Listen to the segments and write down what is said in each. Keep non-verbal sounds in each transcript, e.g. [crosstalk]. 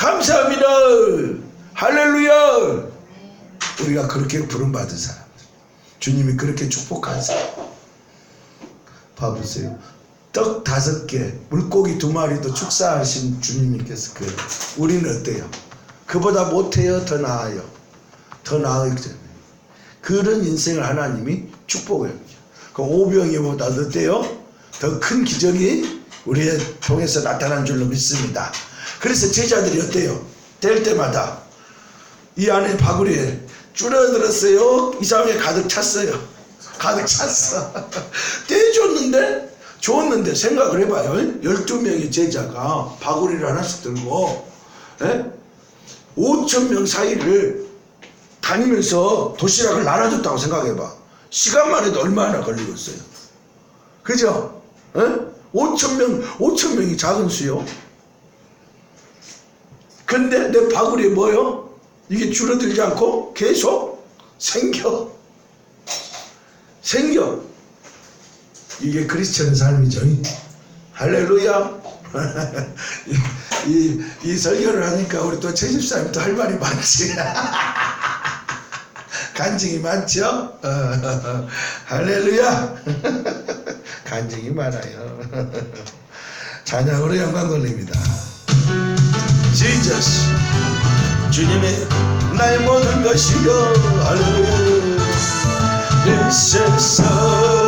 감사합니다. 할렐루야. 우리가 그렇게 부름받은 사람. 주님이 그렇게 축복한 사람. 봐보세요. 떡 다섯 개, 물고기 두 마리도 축사하신 주님께서 그 우리는 어때요? 그보다 못해요? 더 나아요? 더 나아요? 그런 인생을 하나님이 합니다. 그 오병이보다 어때요? 더 큰 기적이 우리의 통해서 나타난 줄로 믿습니다. 그래서 제자들이 어때요? 될 때마다 이 안에 바구리에 줄어들었어요. 이상하게 가득 찼어요. 가득 찼어. [laughs] 떼줬는데 줬는데 생각을 해봐요. 12명의 제자가 바구리를 하나씩 들고 예? 5천 명 사이를 다니면서 도시락을 나눠줬다고 생각해봐. 시간만 해도 얼마나 걸리겠어요. 그죠? 예? 5천 명, 5천 명이 작은 수요. 근데 내 바구리에 뭐요? 이게 줄어들지 않고 계속 생겨. 생겨. 이게 크리스천 삶이죠. 할렐루야. [laughs] 이, 이, 이 설교를 하니까 우리 또 최집사님 또할 말이 많지. [laughs] 간증이 많죠? 어, [laughs] 할렐루야. 간증이 많아요. 찬양으로 영광 돌립니다. 지저스 주님의 나의 모든 것이여. 할렐루야. 이 세상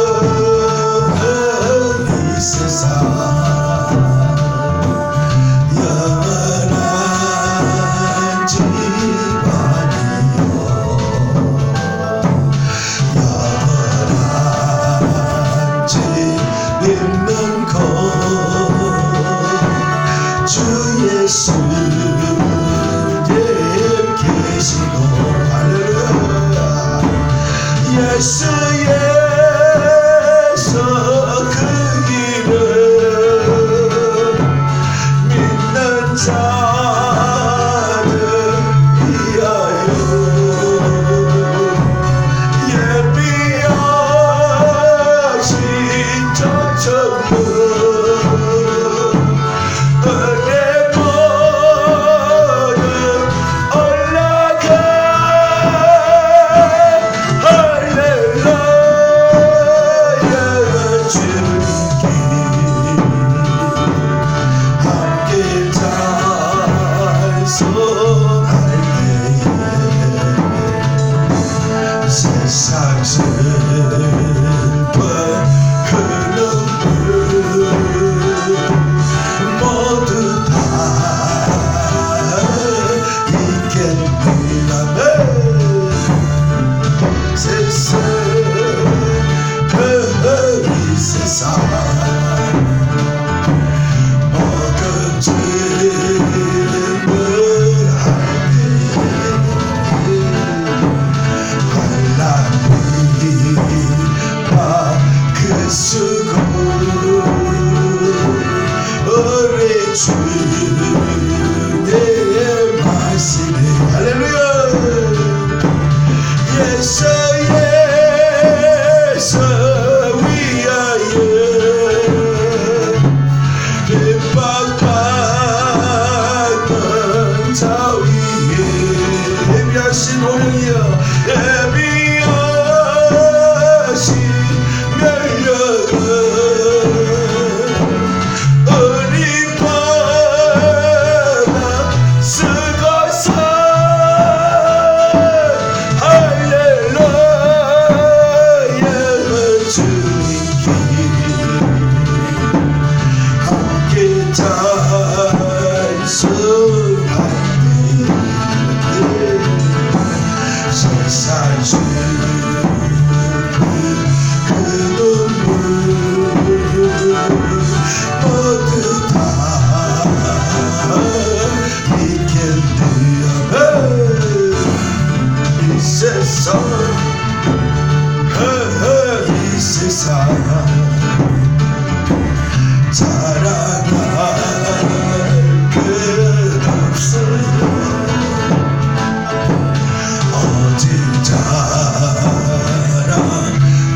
예수 예수 위하여 핍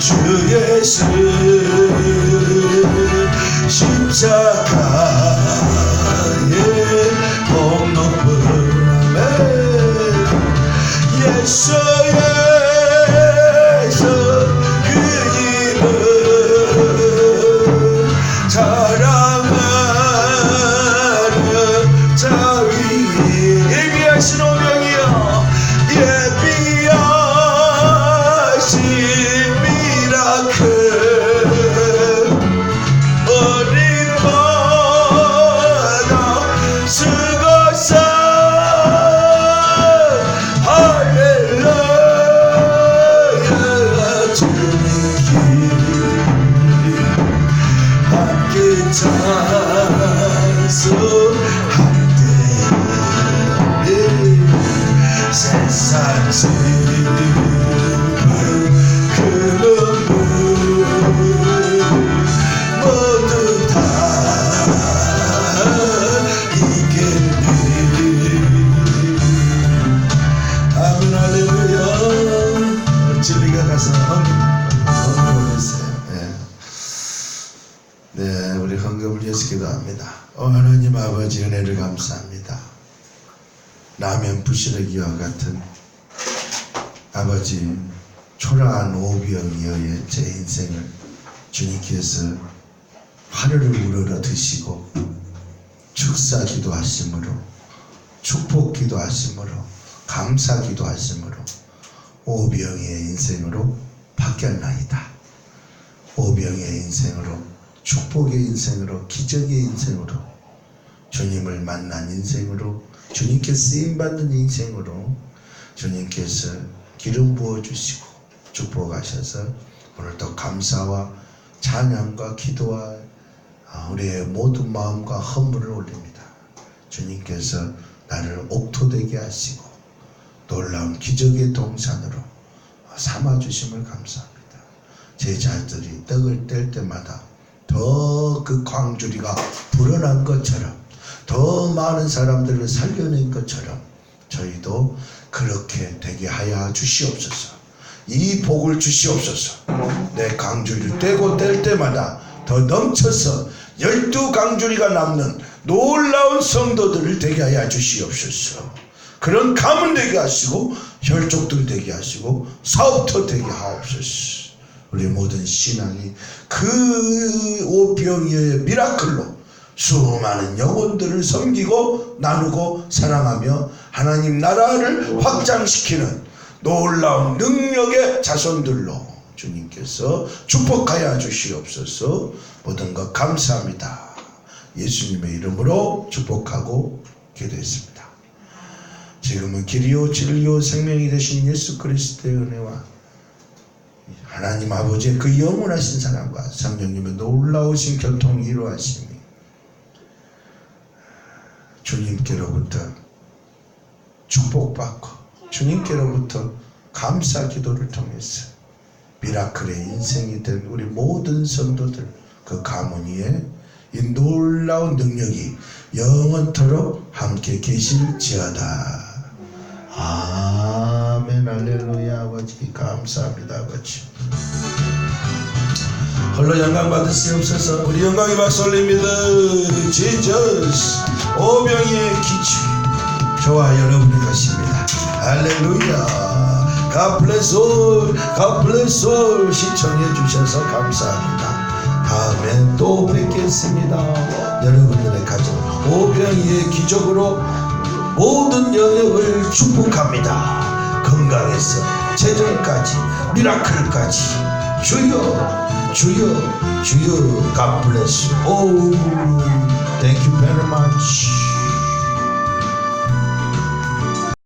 주 예수 십자가 기도합니다. 어, 하나님 아버지 은혜를 감사합니다. 라면 부시러기와 같은 아버지 초라한 오병이어의 제 인생을 주님께서 하늘을 우러러 드시고 축사 기도하심으로 축복 기도하심으로 감사 기도하심으로 오병이의 인생으로 바뀌었나이다. 오병이의 인생으로 축복의 인생으로 기적의 인생으로 주님을 만난 인생으로 주님께 쓰임 받는 인생으로 주님께서 기름 부어 주시고 축복하셔서 오늘도 감사와 찬양과 기도와 아, 우리의 모든 마음과 허물을 올립니다. 주님께서 나를 옥토되게 하시고 놀라운 기적의 동산으로 삼아 주심을 감사합니다. 제자들이 떡을 뗄 때마다 더 그 광주리가 불어난 것처럼 더 많은 사람들을 살려낸 것처럼 저희도 그렇게 되게 하여 주시옵소서. 이 복을 주시옵소서. 내 강주리를 떼고 뗄 때마다 더 넘쳐서 열두 강주리가 남는 놀라운 성도들을 되게 하여 주시옵소서. 그런 가문 되게 하시고 혈족들 되게 하시고 사업터 되게 하옵소서. 우리 모든 신앙이 그 오병이어의 미라클로 수많은 영혼들을 섬기고 나누고 사랑하며 하나님 나라를 확장시키는 놀라운 능력의 자손들로 주님께서 축복하여 주시옵소서 모든 것 감사합니다. 예수님의 이름으로 축복하고 기도했습니다. 지금은 길이요 진리요 생명이 되신 예수 그리스도의 은혜와 하나님 아버지의 그 영원하신 사랑과 성령님의 놀라우신 교통이 이루어하심이 주님께로부터 축복받고 주님께로부터 감사 기도를 통해서 미라클의 인생이 된 우리 모든 성도들 그 가문 위에 이 놀라운 능력이 영원토록 함께 계실지어다. 아멘. 할렐루야 아버지. 감사합니다 아버지. 홀로 영광 받으시옵소서. 우리 영광의 박수 올립니다. 지저스 오병이의 기치 저와 여러분의 것입니다. 할렐루야. Bless all. 시청해 주셔서 감사합니다. 다음에 또 뵙겠습니다. 여러분들의 가정 오병이의 기적으로 모든 영역을 축복합니다. 건강에서 재정까지 미라클까지. 주여 주여 주여. God bless you. 오, thank